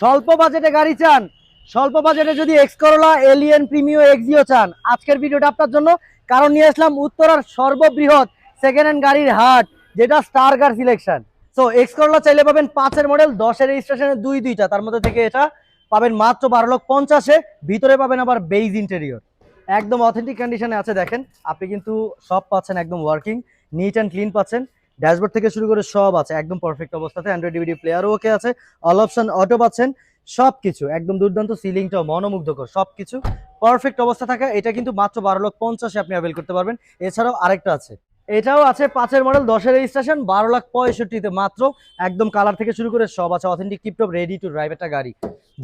স্বল্প বাজেটে গাড়ি চান, স্বল্প বাজেটে যদি X Corolla Allion Premio Axio চান, আজকের ভিডিওটা আপনার জন্য। কারণ নিয়ে আসলাম উত্তরার সর্ববৃহৎ সেকেন্ড হ্যান্ড গাড়ির হাট, যেটা star car selection so X Corolla চাইলে পাবেন পাঁচের মডেল দশের রেজিস্ট্রেশনের দুই দুইটা। তার মধ্যে থেকে এটা পাবেন মাত্র বারো লক্ষ পঞ্চাশে। ভিতরে পাবেন আবার বেইজ ইন্টেরিয়র একদম অথেন্টিক কন্ডিশনে আছে, দেখেন। আপনি কিন্তু সব পাচ্ছেন, একদম ওয়ার্কিং নিট অ্যান্ড ক্লিন পাচ্ছেন। ড্যাশবোর্ড থেকে শুরু করে সব আছে, একদম পারফেক্ট অবস্থাতে অ্যান্ড্রয়েড ডিভিডি প্লেয়ারও ওকে আছে অল অপশন অটো পাচ্ছেন, সবকিছু, একদম দুর্দান্ত সিলিংটাও মনোমুগ্ধকর সব কিছু পারফেক্ট অবস্থা থাকা, এটা কিন্তু মাত্র বারো লক্ষ পঞ্চাশে আপনি অ্যাভেল করতে পারবেন, এছাড়াও আরেকটা আছে। এটাও আছে পাঁচের মডেল, দশের রেজিস্ট্রেশন বারো লাখ পঁয়ষট্টিতে মাত্র। একদম কালার থেকে শুরু করে সব আছে authentic tiptop ready to drive একটা গাড়ি।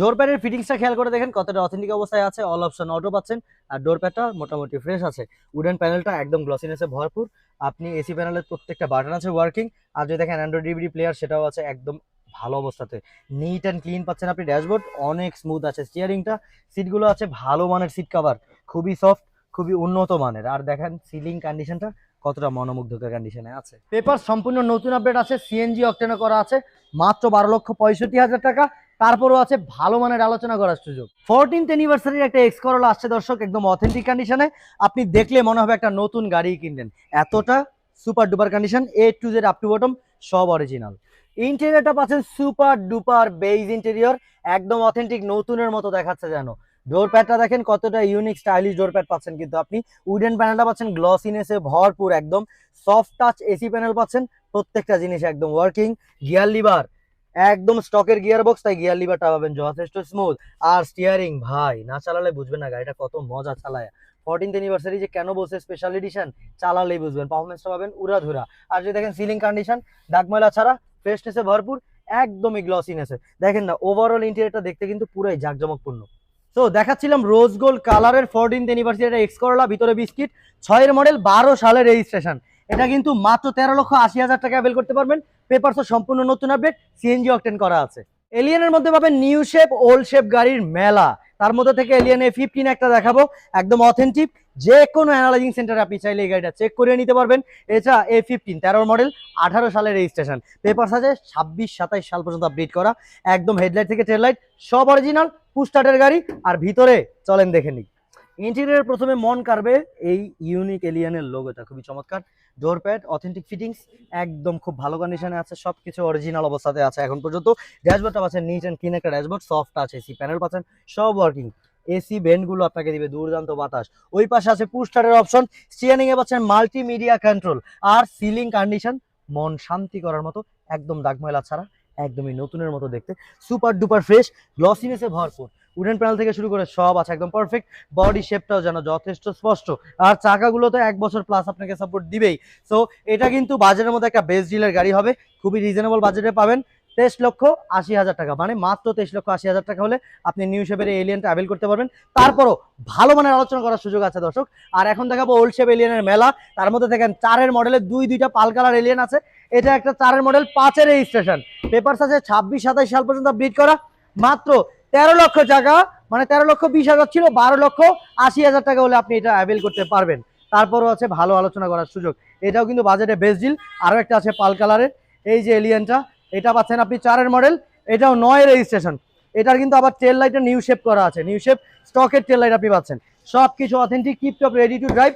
ডোর প্যাডের ফিটিংসটা খেয়াল করে দেখেন, কতটা অথেন্টিক অবস্থায় আছে অল অপশন অটো পাচ্ছেন, আর ডোর প্যাডটা মোটামুটি ফ্রেশ আছে। উডেন প্যানেলটা একদম গ্লসিনেসে ভরপুর। আপনি এসি প্যানেলের প্রত্যেকটা বাটন আছে ওয়ার্কিং আর যদি দেখেন অ্যান্ড্রয়েড ডিভিডি প্লেয়ার সেটাও আছে একদম ভালো অবস্থাতে। নিট অ্যান্ড ক্লিন পাচ্ছেন আপনি ড্যাশবোর্ড অনেক স্মুথ আছে স্টিয়ারিংটা সিটগুলো আছে ভালো মানের সিট কভার খুবই সফট খুবই উন্নত মানের। আর দেখেন সিলিং কন্ডিশনটা কতটা মনোমুগ্ধকর কন্ডিশনে আছে? পেপার সম্পূর্ণ নতুন আপডেট আছে সিএনজি অকটেনে করা আছে, মাত্র বারো লক্ষ পঁয়ষট্টি হাজার টাকা। তারপরও আছে ভালো মানের আলোচনা করার সুযোগ। ফোরটিন্থ অ্যানিভার্সারির একটা এক্স আসছে দর্শক, একদম অথেন্টিক কন্ডিশনে আপনি দেখলে মনে হবে একটা নতুন গাড়ি কিনলেন। এতটা super duper condition A to Z up to bottom সব অরিজিনাল ইন্টেরিয়রটা পাচ্ছেন সুপার ডুপার বেইজ ইন্টেরিয়র একদম অথেন্টিক নতুনের মতো দেখাচ্ছে যেন। ডোর প্যাডটা দেখেন কতটা ইউনিক স্টাইলিশ ডোর প্যাড পাচ্ছেন কিন্তু আপনি। উডেন প্যানেলটা পাচ্ছেন গ্লসিনেসে ভরপুর একদম। সফট টাচ এসি প্যানেল পাচ্ছেন, প্রত্যেকটা জিনিস একদম ওয়ার্কিং গিয়ার লিভার একদম স্টকের গিয়ার বক্স তাই গিয়ার লিভারটা পাবেন যথেষ্ট স্মুথ আর স্টিয়ারিং ভাই, না চালালে বুঝবেন না গাড়িটা কত মজা চালায়। ফোরটিন্থ অ্যানিভার্সারি যে কেন বলছে স্পেশাল এডিশন চালালেই বুঝবেন। পারফরমেন্সটা পাবেন উড়াধুরা। আর যদি দেখেন সিলিং কন্ডিশন দাগ ময়লা ছাড়া ফ্রেশনেসে ভরপুর, একদমই গ্লসিনেসে দেখেন না ওভারঅল ইন্টেরিয়রটা দেখতে কিন্তু পুরাই জাঁকজমকপূর্ণ। তো দেখাচ্ছিলাম রোজ গোল্ড কালারের ফোরটিন্থ অ্যানিভার্সারি এক্স করলা ভিতরে বিস্কিট, ছয়ের মডেল বারো সালের রেজিস্ট্রেশন এটা কিন্তু মাত্র তেরো লক্ষ আশি হাজার টাকা অ্যাভেল করতে পারবেন। পেপারসও সম্পূর্ণ নতুন আপডেট সিএনজি অকটেন করা আছে। এলিয়নের মধ্যে পাবেন নিউ শেপ ওল্ড শেপ গাড়ির মেলা। তার মধ্যে থেকে এলিয়ন এ ফিফটিন একটা দেখাবো, একদম অথেন্টিক যে কোনো অ্যানালাইজিং সেন্টারে আপনি চাইলে এই গাড়িটা চেক করে নিতে পারবেন। এছাড়া এ ফিফটিন তেরো মডেল আঠারো সালের রেজিস্ট্রেশন পেপার আছে ছাব্বিশ, সাতাইশ সাল পর্যন্ত আপডেট করা। একদম হেডলাইট থেকে টেডলাইট সব অরিজিনাল পুস্টার্টের গাড়ি, আর ভিতরে চলেন দেখে নিই। ইন্টেরিয়র প্রথমে মন কাড়বে এই ইউনিক এলিয়ানের লোগোটা খুবই চমৎকার। ডোর প্যাড অথেন্টিক ফিটিংস একদম খুব ভালো কন্ডিশনে আছে সব কিছু অরিজিনাল অবস্থাতে আছে এখন পর্যন্ত। ড্যাশবোর্ডটা পাচ্ছেন নিট অ্যান্ড ক্লিন একটা ড্যাশবোর্ড সফট আছে এসি প্যানেল পাচ্ছেন, সব ওয়ার্কিং এসি বেন্ডগুলো আপনাকে দিবে দুর্দান্ত বাতাস। ওই পাশে আছে পুস্টারের অপশন স্টিয়ারিং এ পাচ্ছেন মাল্টিমিডিয়া কন্ট্রোল আর সিলিং কন্ডিশন মন শান্তি করার মতো, একদম দাগ ময়লা ছাড়া। একদমই নতুনের মতো দেখতে। সুপার ডুপার ফ্রেশ গ্লসিনেসে ভরপুর। উডেন প্যানেল থেকে শুরু করে সব আছে, একদম পারফেক্ট বডি শেপটাও যেন যথেষ্ট স্পষ্ট। আর চাকাগুলো তো এক বছর প্লাস আপনাকে সাপোর্ট দিবেই। সো এটা কিন্তু বাজারের মধ্যে একটা বেস্ট ডিলের গাড়ি হবে। খুবই রিজনেবল বাজেটে পাবেন। তেইশ লক্ষ আশি হাজার টাকা। মানে মাত্র তেইশ লক্ষ আশি হাজার টাকা হলে আপনি নিউ শেপের এলিয়েনটা অ্যাভেল করতে পারবেন। তারপরও ভালো মানের আলোচনা করার সুযোগ আছে দর্শক। আর এখন দেখাবো ওল্ড শেপ এলিয়েনের মেলা। তার মধ্যে দেখেন চারের মডেলের দুই, দুইটা পাল কালার এলিয়েন আছে। এটা একটা চারের মডেল পাঁচের রেজিস্ট্রেশন পেপার আছে ছাব্বিশ, সাতাইশ সাল পর্যন্ত বিট করা। মাত্র তেরো লক্ষ টাকা মানে তেরো লক্ষ বিশ হাজার ছিল, বারো লক্ষ আশি হাজার টাকা হলে আপনি এটা অ্যাভেল করতে পারবেন। তারপরও আছে ভালো আলোচনা করার সুযোগ। এটাও কিন্তু বাজেটে বেস্ট ডিল আরও একটা আছে পাল কালারের এই যে এলিয়ানটা এটা পাচ্ছেন আপনি চারের মডেল এটাও নয় রেজিস্ট্রেশন এটার কিন্তু আবার টেল লাইটের নিউ শেপ করা আছে নিউ শেপ স্টকের টেল লাইট আপনি পাচ্ছেন। সব কিছু authentic tiptop ready to drive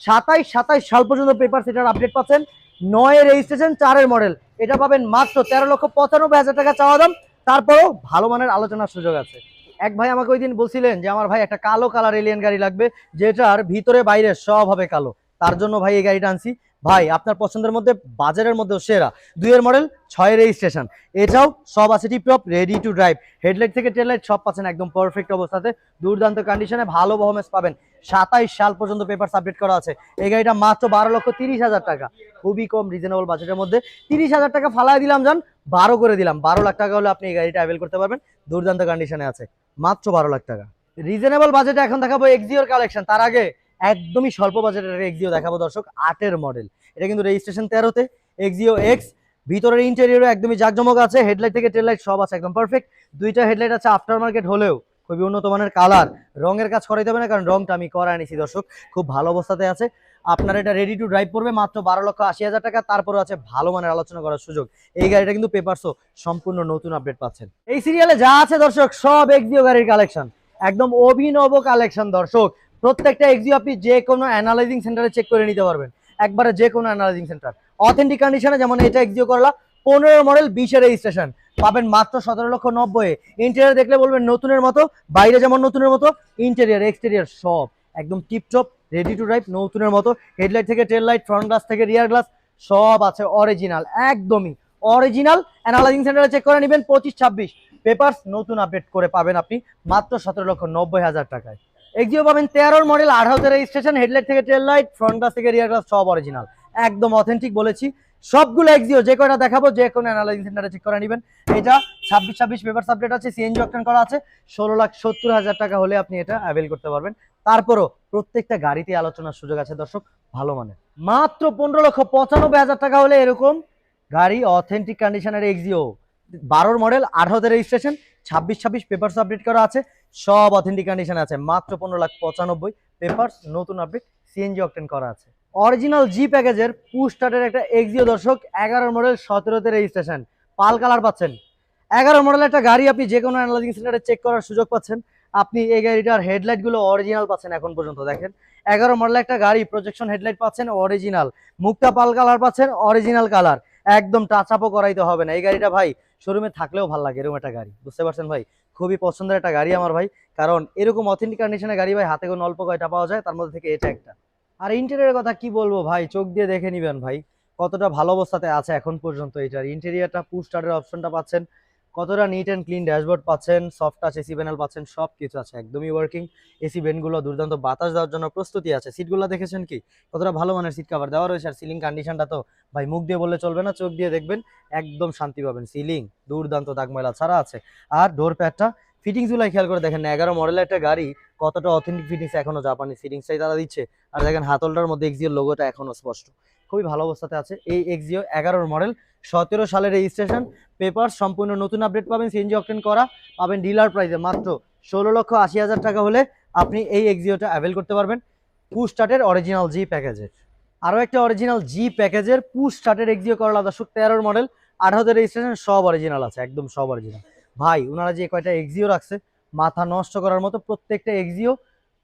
সাতাইশ সাতাইশ সাল পর্যন্ত পেপার সেটার আপডেট পাচ্ছেন। নয় রেজিস্ট্রেশন চারের মডেল এটা পাবেন মাত্র তেরো লক্ষ পঁচানব্বই হাজার টাকা চাওয়া দাম। তারপরেও ভালো মানের আলোচনার সুযোগ আছে। এক ভাই আমাকে ওই দিন বলছিলেন যে, আমার ভাই একটা কালো কালার এলিয়ান গাড়ি লাগবে, যেটার ভিতরে বাইরে সব হবে কালো। তার জন্য ভাই এই গাড়িটা আনছি। ভাই, আপনার পছন্দের মধ্যে, বাজারের মধ্যে সেরা। দুইয়ের মডেল ছয় রেজিস্ট্রেশন এটাও সব আছে tiptop ready to drive headlight থেকে টেললাইট সব পাচ্ছেন একদম পারফেক্ট অবস্থাতে। দুর্দান্ত কন্ডিশনে ভালো পারফরমেন্স পাবেন। সাতাইশ সাল পর্যন্ত পেপার সাবমিট করা আছে। এই গাড়িটা মাত্র বারো লক্ষ তিরিশ হাজার টাকা। খুবই কম রিজনেবল বাজেটের মধ্যে। তিরিশ হাজার টাকা ফালাই দিলাম যান বারো করে দিলাম। বারো লাখ টাকা হলে আপনি এই গাড়িটা অ্যাভেল করতে পারবেন। দুর্দান্ত কন্ডিশনে আছে। মাত্র বারো লাখ টাকা। রিজনেবল বাজেটে এখন দেখাবো এক্সিওর কালেকশন তার আগে একদমই স্বল্প বাজেটের এক্সিও দেখাবো দর্শক, আটের মডেল এটা কিন্তু রেজিস্ট্রেশন তেরোতে। এক্সিও এক্স ভিতরের ইন্টেরিয়রও একদমই জাকজমক আছে হেডলাইট থেকে টেললাইট সব আছে, একদম পারফেক্ট দুইটা হেডলাইট আছে আফটার মার্কেট হলেও, খুবই উন্নত মানের কালার রঙের কাজ করাইতে হবে না, কারণ রংটা আমি করা নিছি দর্শক। খুব ভালো অবস্থাতে আছে। আপনার এটা রেডি টু ড্রাইভ করবে মাত্র বারো লক্ষ আশি হাজার টাকা। তারপরে আছে ভালো মানের আলোচনা করার সুযোগ। এই গাড়িটা কিন্তু পেপারসও সম্পূর্ণ নতুন আপডেট পাচ্ছেন। এই সিরিয়ালে যা আছে দর্শক, সব এক্সিও গাড়ির কালেকশন একদম অভিনব কালেকশন দর্শক। প্রত্যেকটা এক্সিও আপনি যে কোনো অ্যানালাইজিং সেন্টারে চেক করে নিতে পারবেন। একবারে যে কোনো অ্যানালাইজিং সেন্টার অথেন্টিক কন্ডিশনে যেমন এটা এক্সিও করলা, পনেরো মডেল বিশের রেজিস্ট্রেশন পাবেন মাত্র সতেরো লক্ষ নব্বই। ইন্টেরিয়ার দেখলে বলবেন নতুনের মতো, বাইরে যেমন নতুনের মতো ইন্টেরিয়ার এক্সটেরিয়ার সব। একদম টিপটপ রেডি টু ড্রাইভ নতুনের মতো। হেডলাইট থেকে টেল লাইট ফ্রন্ট গ্লাস থেকে রিয়ার গ্লাস সব আছে অরিজিনাল একদমই। অরিজিনাল অ্যানালাইজিং সেন্টারে চেক করে নেবেন পঁচিশ ছাব্বিশ। পেপারস নতুন আপডেট করে পাবেন আপনি মাত্র সতেরো লক্ষ নব্বই হাজার টাকায়। এক্সিও পাবেন তেরোর মডেল আঠারোতে রেজিস্ট্রেশন হেডলাইট থেকে টেল লাইট ফ্রন্ট গ্লাস থেকে রিয়ার গ্লাস সব অরিজিনাল একদম অথেন্টিক বলেছি। সবগুলো এক্সিও, যে কয়টা দেখাবো, যে কোনো অ্যানালাইজিং সেন্টারে চেক করে নেবেন। এটা ছাব্বিশ ছাব্বিশ পেপার আপডেট আছে সিএনজি অপশন করা আছে। ষোলো লাখ সত্তর হাজার টাকা হলে আপনি এটা অ্যাভেল করতে পারবেন। তারপরও প্রত্যেকটা গাড়িতে আলোচনার সুযোগ আছে, দর্শক, ভালো মানে মাত্র পনেরো লক্ষ পঁচানব্বই হাজার টাকা হলে এরকম গাড়ি অথেন্টিক কন্ডিশনের এক্সিও। বারোর মডেল, আঠারোতে রেজিস্ট্রেশন ছাব্বিশ ছাব্বিশ পেপারস আপডেট করা আছে, সব অথেন্টিক কন্ডিশন আছে, মাত্র পনেরো লাখ পঁচানব্বই পেপারস নতুন আপডেট সিএনজি অপটেন করা আছে। অরিজিনাল জি প্যাকেজের পুশ স্টার্টের একটা এক্সিও দর্শক এগারো মডেল, সতেরোতে রেজিস্ট্রেশন পাল কালার পাচ্ছেন। এগারো মডেল একটা গাড়ি আপনি যে কোনো অ্যানালাইজিং সেন্টারে চেক করার সুযোগ পাচ্ছেন। আপনি এই গাড়িটার হেডলাইটগুলো অরিজিনাল পাচ্ছেন এখন পর্যন্ত, দেখেন। এগারো মডেল একটা গাড়ি প্রজেকশন হেডলাইট পাচ্ছেন অরিজিনাল মুক্তা পাল কালার পাচ্ছেন অরিজিনাল কালার একদম টাচ করাইতে হবে না। এই গাড়িটা ভাই শোরুমে থাকলেও ভালো লাগে এরকম একটা গাড়ি। বুঝতে পারছেন ভাই? খুবই পছন্দের একটা গাড়ি আমার ভাই। কারণ এরকম অথেন্টিক কন্ডিশনের গাড়ি ভাই, হাতে কোনো অল্প কয়টা পাওয়া যায়, তার মধ্যে থেকে এটা একটা। আর ইন্টেরিয়ারের কথা কি বলব ভাই? চোখ দিয়ে দেখে নিবেন ভাই। কতটা ভালো অবস্থাতে আছে এখন পর্যন্ত এটার। ইন্টেরিয়ারটা পুস্টারের অপশনটা পাচ্ছেন। কতটা নিট অ্যান্ড ক্লিন ড্যাশবোর্ড পাচ্ছেন সফট টাচ এসি প্যানেল পাচ্ছেন সব কিছু আছে, একদমই ওয়ার্কিং এসি ভেন্টগুলো দুর্দান্ত বাতাস দেওয়ার জন্য প্রস্তুতি আছে। সিটগুলো দেখেছেন কি? কতটা ভালো মানের সিট কভার দেওয়া রয়েছে, আর সিলিং কন্ডিশনটা তো ভাই মুখ দিয়ে বললে চলবে না, চোখ দিয়ে দেখবেন, একদম শান্তি পাবেন। সিলিং দুর্দান্ত দাগ ময়লা ছাড়া আছে। আর ডোর প্যাডটা ফিটিংসগুলো খেয়াল করে দেখেন এগারো মডেলের একটা গাড়ি, কতটা অথেন্টিক ফিটিংস এখনও জাপানি ফিটিংসটাই তারা দিচ্ছে। আর দেখেন হাতলটার মধ্যে এক্সিওর লোগোটা এখনও স্পষ্ট। খুবই ভালো অবস্থাতে আছে এই এক্সিও এগারোর মডেল সতেরো সালের রেজিস্ট্রেশন পেপার সম্পূর্ণ নতুন আপডেট পাবেন সিএনজি অপটেন করা, পাবেন ডিলার প্রাইসে মাত্র ষোলো লক্ষ আশি হাজার টাকা হলে আপনি এই এক্সিওটা অ্যাভেল করতে পারবেন পু স্টার্টের অরিজিনাল জি প্যাকেজের আরও একটা অরিজিনাল জি প্যাকেজের পু স্টার্টের এক্সিও করলা দর্শক তেরোর মডেল আঠারোতে রেজিস্ট্রেশন সব অরিজিনাল আছে, একদম সব অরিজিনাল ভাই ওনারা যে কয়টা এক্সিও রাখছে, মাথা নষ্ট করার মতো প্রত্যেকটা এক্সিও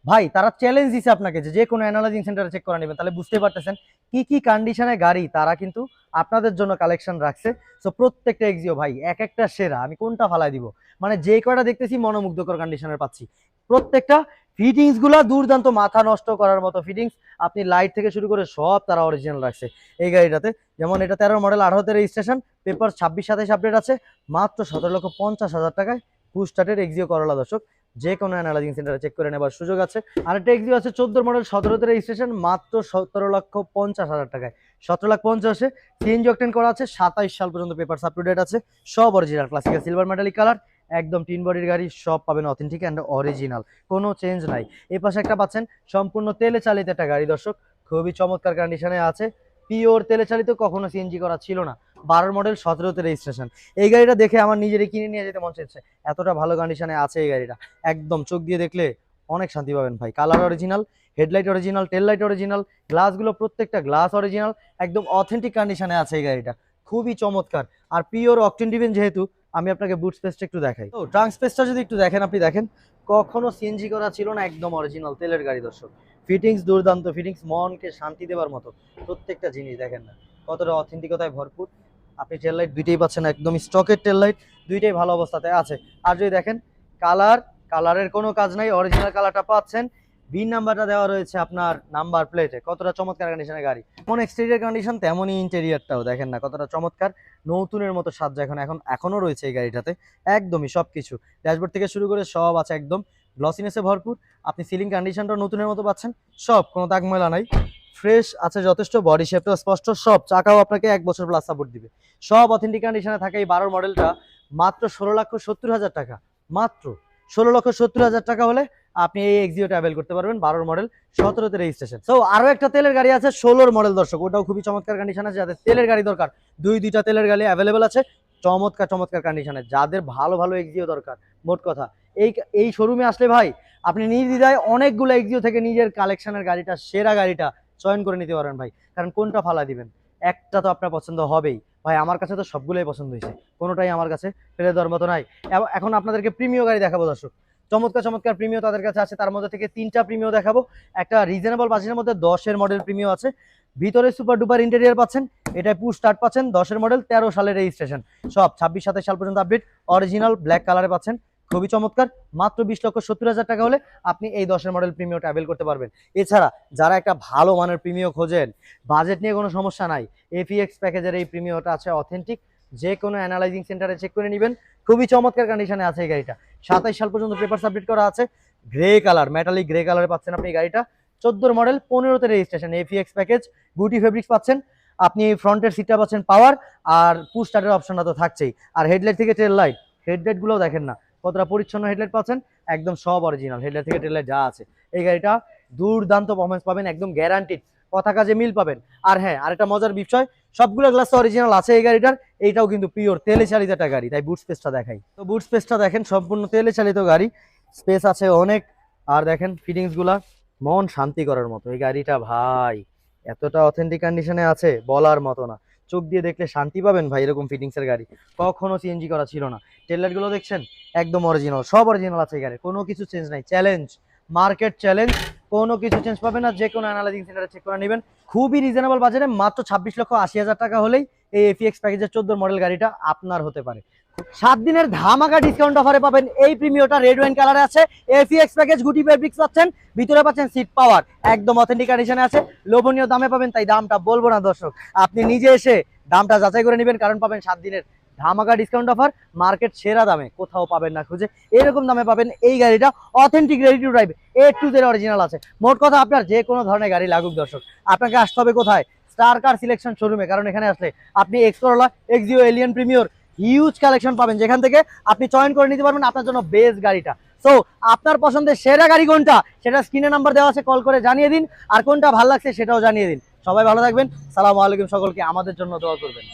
ভাই, তারা চ্যালেঞ্জ দিছে আপনাকে যে কোনো অ্যানালাইজিং সেন্টারে চেক করে নেবেন। তাহলে বুঝতে পারতেছেন কি কি কন্ডিশনে গাড়ি, তারা কিন্তু আপনাদের জন্য কালেকশন রাখছে। সো প্রত্যেকটা এক্সিও ভাই, এক একটা সেরা। আমি কোনটা ফালাই দিব? মানে যে কয়টা দেখতেছি মনোমুগ্ধকর কন্ডিশনের পাচ্ছি। প্রত্যেকটা ফিটিংসগুলা দুর্দান্ত, মাথা নষ্ট করার মতো ফিটিংস আপনি লাইট থেকে শুরু করে সব তারা অরিজিনাল রাখছে এই গাড়িটাতে। যেমন এটা তেরো মডেল আঠারোতে রেজিস্ট্রেশন পেপার ছাব্বিশ সাতাইশ আপডেট আছে। মাত্র সতেরো লক্ষ পঞ্চাশ হাজার টাকায় পুস্টার্টের এক্সিও করলা দর্শক। যে কোনো অ্যানালাইজিং সেন্টারে চেক করে নেবার সুযোগ আছে। আর একটা এক্সিও আছে চোদ্দ মডেল সতেরোতে রেজিস্ট্রেশন মাত্র সতেরো লক্ষ পঞ্চাশ হাজার টাকায়। সতেরো লাখ পঞ্চাশে সিএনজি অকটেন করা আছে, সাতাইশ সাল পর্যন্ত পেপার আপ ডেট আছে, সব original classical silver metallic colour একদম তিন বডির গাড়ি, সব পাবেন অথেন্টিক অ্যান্ড অরিজিনাল কোনো চেঞ্জ নাই। এই পাশে একটা পাচ্ছেন, সম্পূর্ণ তেলে চালিত একটা গাড়ি, দর্শক, খুবই চমৎকার কন্ডিশনে আছে। পিওর তেলে চালিত কখনো সিএনজি করা ছিল না। বারোর মডেল সতেরোতে রেজিস্ট্রেশন এই গাড়িটা দেখে আমার নিজেরই কিনে নিয়ে যেতে মন চাইছে। এতটা ভালো কন্ডিশনে আছে এই গাড়িটা। একদম চোখ দিয়ে দেখলে অনেক শান্তি পাবেন ভাই। Colour original headlight original tail light original গ্লাসগুলো প্রত্যেকটা গ্লাস অরিজিনাল একদম অথেন্টিক কন্ডিশনে আছে এই গাড়িটা। খুবই চমৎকার। আর পিওর অকটেন ডিভেন যেহেতু, আমি আপনাকে বুট স্পেসটা একটু দেখাই। তো ট্রাঙ্ক স্পেসটা যদি একটু দেখেন আপনি, দেখেন, কখনো সিএনজি করা ছিল না, একদম অরিজিনাল তেলের গাড়ি দর্শক। ফিটিংস দুর্দান্ত ফিটিংস মনকে শান্তি দেওয়ার মতো প্রত্যেকটা জিনিস, দেখেন না। কতটা অথেন্টিকতায় ভরপুর। আপনি টেল লাইট দুইটাই পাচ্ছেন, একদম স্টকের টেল লাইট দুইটাই ভালো অবস্থাতে আছে। আর যদি দেখেন কালার কালারের কোনো কাজ নাই অরিজিনাল কালারটা পাচ্ছেন। বিন নাম্বারটা দেওয়া রয়েছে আপনার নাম্বার প্লেটে কতটা চমৎকার কন্ডিশনের গাড়ি। যেমন এক্সটেরিয়ার কন্ডিশন তেমনই ইন্টেরিয়ারটাও দেখেন না কতটা চমৎকার। নতুনের মতো সাজ্জা এখন এখন এখনও রয়েছে এই গাড়িটাতে, একদমই সব কিছু ড্যাশবোর্ড থেকে শুরু করে সব আছে একদম। গ্লসিনেসে ভরপুর। আপনি সিলিং কন্ডিশনটাও নতুনের মতো পাচ্ছেন। সব, কোনো দাগ ময়লা নাই। ফ্রেশ আছে যথেষ্ট বডি শেপটাও স্পষ্ট, সব। চাকাও আপনাকে এক বছর প্লাস সাপোর্ট দিবে। সব অথেন্টিক কন্ডিশনে থাকে এই বারোর মডেলটা মাত্র ষোলো লক্ষ সত্তর হাজার টাকা। মাত্র ষোলো লক্ষ সত্তর হাজার টাকা হলে আপনি এই এক্সিওটা অ্যাভেল করতে পারবেন, বারোর মডেল সতেরোতে রেজিস্ট্রেশন সো আরও একটা তেলের গাড়ি আছে ষোলোর মডেল দর্শক। ওটাও খুবই চমৎকার কন্ডিশন আছে। যাদের তেলের গাড়ি দরকার, দুই, দুইটা তেলের গাড়ি অ্যাভেলেবেল আছে। চমৎকার চমৎকার কন্ডিশনে যাদের ভালো ভালো এক্সিও দরকার, মোট কথা। এই এই শোরুমে আসলে ভাই, আপনি নির্দ্বিধায় অনেকগুলো এক্সিও থেকে নিজের কালেকশনের গাড়িটা, সেরা গাড়িটা চয়ন করে নিতে পারবেন ভাই। কারণ কোনটা ফালা দিবেন? একটা তো আপনার পছন্দ হবেই। ভাই, আমার কাছে তো সবগুলোই পছন্দ হয়েছে। কোনোটাই আমার কাছে ফেলে দেওয়ার মতো নাই। এখন আপনাদেরকে প্রিমিয় গাড়ি দেখাবো দর্শক। চমৎকার চমৎকার প্রিমিয় তাদের কাছে আছে। তার মধ্যে থেকে তিনটা প্রিমিয় দেখাবো। একটা রিজনেবল বাজেটের মধ্যে দশের মডেল প্রিমিয় আছে। ভিতরে সুপার ডুপার ইন্টেরিয়ার পাচ্ছেন। এটাই পুশ স্টার্ট পাচ্ছেন। দশের মডেল তেরো সালের রেজিস্ট্রেশন সব ছাব্বিশ সাতাশ সাল পর্যন্ত আপডেট অরিজিনাল ব্ল্যাক কালারে পাচ্ছেন। খুবই চমৎকার। মাত্র বিশ লক্ষ সত্তর হাজার টাকা হলে আপনি এই দশের মডেল প্রিমিয়টা অ্যাভেল করতে পারবেন। এছাড়া যারা একটা ভালো মানের প্রিমিয় খোঁজেন বাজেট নিয়ে কোনো সমস্যা নাই এফিএক্স প্যাকেজের এই প্রিমিয়টা আছে অথেন্টিক যে কোনো অ্যানালাইজিং সেন্টারে চেক করে নেবেন। খুবই চমৎকার কন্ডিশনে আছে এই গাড়িটা। সাতাইশ সাল পর্যন্ত পেপার সাবমিট করা আছে। গ্রে কালার মেটালিক গ্রে কালারে পাচ্ছেন আপনি এই গাড়িটা। চোদ্দোর মডেল পনেরোতে রেজিস্ট্রেশন এফিএক্স প্যাকেজ গুটি ফেব্রিক্স পাচ্ছেন। আপনি ফ্রন্টের সিটটা পাচ্ছেন পাওয়ার আর পুশ অপশনটা তো থাকছেই। আর হেডলাইট থেকে টেল লাইট হেডলাইটগুলোও দেখেন না। কতটা পরিচ্ছন্ন হেডলাইট পাচ্ছেন? একদম সব অরিজিনাল হেডলাইট থেকে টেল লাইট যা আছে। এই গাড়িটা দুর্দান্ত পারফরমেন্স পাবেন, একদম গ্যারান্টিড কথা কাজে মিল পাবেন। আর হ্যাঁ আরেকটা মজার বিষয় সবগুলো গ্লাস অরিজিনাল আছে এই গাড়িটার, এইটাও কিন্তু পিওর তেলে চালিত একটা গাড়ি, তাই বুট স্পেসটা দেখাই। তো বুট স্পেসটা দেখেন, সম্পূর্ণ তেলে চালিত গাড়ি। স্পেস আছে অনেক। আর দেখেন ফিটিংসগুলা, মন শান্তি করার মতো। এই গাড়িটা ভাই, এতটা অথেন্টিক কন্ডিশনে আছে, বলার মতো না। চোখ দিয়ে দেখলে শান্তি পাবেন ভাই এরকম ফিটিংসের গাড়ি। কখনো সিএনজি করা ছিল না। টেলারগুলো দেখছেন? একদম অরিজিনাল সব অরিজিনাল আছে গাড়ি কোনো কিছু চেঞ্জ নাই। চ্যালেঞ্জ মার্কেট চ্যালেঞ্জ কোনো কিছু চেঞ্জ পাবেন না। যে কোনো অ্যানালাইজিং সেন্টারে চেক করে নেবেন। খুবই রিজনেবল বাজারে মাত্র ছাব্বিশ লক্ষ আশি হাজার টাকা হলেই এই এফিএক্স প্যাকেজের চোদ্দ মডেল গাড়িটা আপনার হতে পারে। সাত দিনের ধামাকা ডিসকাউন্ট অফারে পাবেন এই প্রিমিয়টা রেড ওয়াইন কালারে আছে এফিএক্স প্যাকেজ গুটি ফেব্রিক্স পাচ্ছেন, ভিতরে পাচ্ছেন সিট পাওয়ার একদম অথেন্টিক কন্ডিশনে আছে, লোভনীয় দামে পাবেন, তাই দামটা বলব না দর্শক, আপনি নিজে এসে দামটা যাচাই করে নেবেন, কারণ পাবেন সাত দিনের ধামাকা ডিসকাউন্ট অফার মার্কেট সেরা দামে, কোথাও পাবেন না খুঁজে, এরকম দামে পাবেন এই গাড়িটা authentic ready to drive A to Z original আছে। মোট কথা আপনার যে কোনো ধরনের গাড়ি লাগুক দর্শক, আপনাকে আসতে হবে কোথায়? স্টার কার সিলেকশন শোরুমে কারণ এখানে আসলে আপনি এক্সকোরলা Axio Allion Premio huge collection পাবেন, যেখান থেকে আপনি চয়ন করে নিতে পারবেন আপনার জন্য বেস্ট গাড়িটা। সো আপনার পছন্দের সেরা গাড়ি কোনটা? সেটা স্ক্রিনে নাম্বার দেওয়া আছে কল করে জানিয়ে দিন। আর কোনটা ভালো লাগছে সেটাও জানিয়ে দিন। সবাই ভালো থাকবেন। সালামু আলাইকুম সকলকে। আমাদের জন্য দোয়া করবেন।